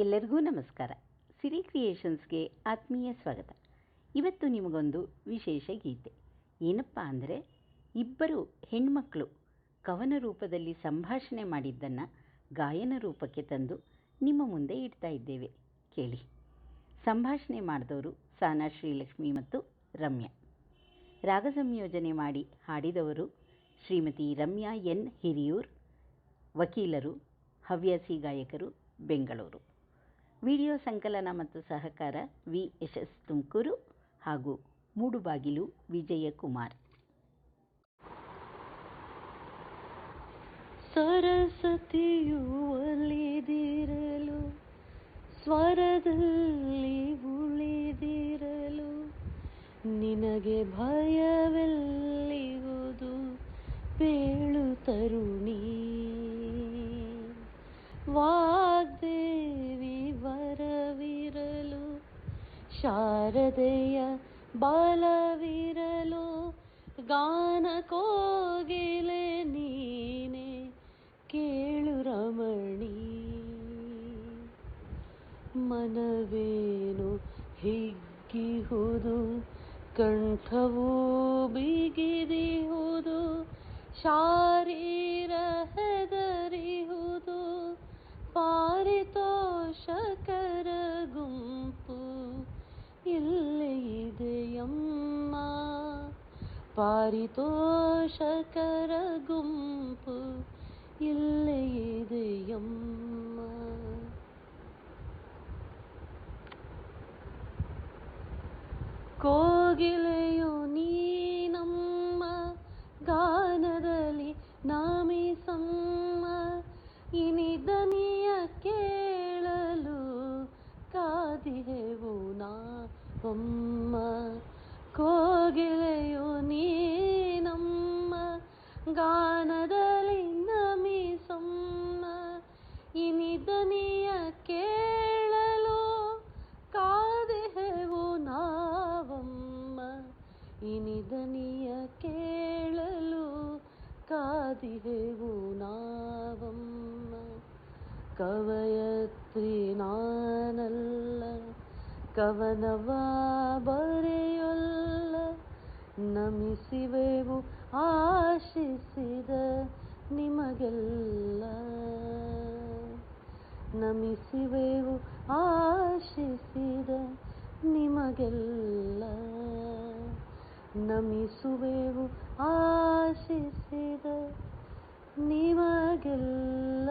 ಎಲ್ಲರಿಗೂ ನಮಸ್ಕಾರ. ಸಿರಿ ಕ್ರಿಯೇಷನ್ಸ್ಗೆ ಆತ್ಮೀಯ ಸ್ವಾಗತ. ಇವತ್ತು ನಿಮಗೊಂದು ವಿಶೇಷ ಗೀತೆ. ಏನಪ್ಪ ಅಂದರೆ, ಇಬ್ಬರು ಹೆಣ್ಮಕ್ಕಳು ಕವನ ರೂಪದಲ್ಲಿ ಸಂಭಾಷಣೆ ಮಾಡಿದ್ದನ್ನು ಗಾಯನ ರೂಪಕ್ಕೆ ತಂದು ನಿಮ್ಮ ಮುಂದೆ ಇಡ್ತಾ ಇದ್ದೇವೆ. ಕೇಳಿ. ಸಂಭಾಷಣೆ ಮಾಡಿದವರು ಸಾನಾ ಶ್ರೀಲಕ್ಷ್ಮಿ ಮತ್ತು ರಮ್ಯಾ. ರಾಗ ಸಂಯೋಜನೆ ಮಾಡಿ ಹಾಡಿದವರು ಶ್ರೀಮತಿ ರಮ್ಯಾ ಎನ್ ಹಿರಿಯೂರ್, ವಕೀಲರು, ಹವ್ಯಾಸಿ ಗಾಯಕರು, ಬೆಂಗಳೂರು. ವಿಡಿಯೋ ಸಂಕಲನ ಮತ್ತು ಸಹಕಾರ ವಿ ಯಶಸ್ ತುಮಕೂರು ಹಾಗೂ ಮೂಡುಬಾಗಿಲು ವಿಜಯಕುಮಾರ್. ಸರಸ್ವತಿಯು ಒಲಿದಿರಲು, ಸ್ವರದಲ್ಲಿ ಉಳಿದಿರಲು, ನಿನಗೆ ಭಯವೆಲ್ಲಿಗುವುದು ಬೇಳು ತರುಣಿ. ವಾಗ್ದೇವಿ ವರವಿರಲು ಶಾರದೆಯ ಬಾಲವಿರಲು ಗಾನ ಕೋಗಿಲೆ ನೀನೆ ಕೇಳು ರಮಣಿ. ಮನವೇನು ಹಿಗ್ಗಿಹುದು ಕಂಠವೂ ಬಿಗಿದಿಹುದು ಶಾರೀರ ಹೆದರಿಹುದು పారితోషకరగుంపు ఇల్లయదయమ్మ కోగిలే ಗಾನದಲ್ಲಿ ನಮಿಸಮ್ಮ ಇನಿದನಿಯ ಕೇಳಲು ಕಾದೆಹೆವು ನಾವಮ್ಮ, ಇನಿದನಿಯ ಕೇಳಲು ಕಾದಿಹೆವು ನಾವಮ್ಮ. ಕವಯತ್ರಿ ನಾನಲ್ಲ, ಕವನವ ಬರೆಯೊಲ್ಲ, ನಮಿಸಿವೆವು ಆಶಿಸಿದ ನಿಮಗೆಲ್ಲ ನಮಿಸಿವೆವು. ಆಶಿಸಿದ ನಿಮಗೆಲ್ಲ ನಮಿಸುವೆವು. ಆಶಿಸಿದ ನಿಮಗೆಲ್ಲ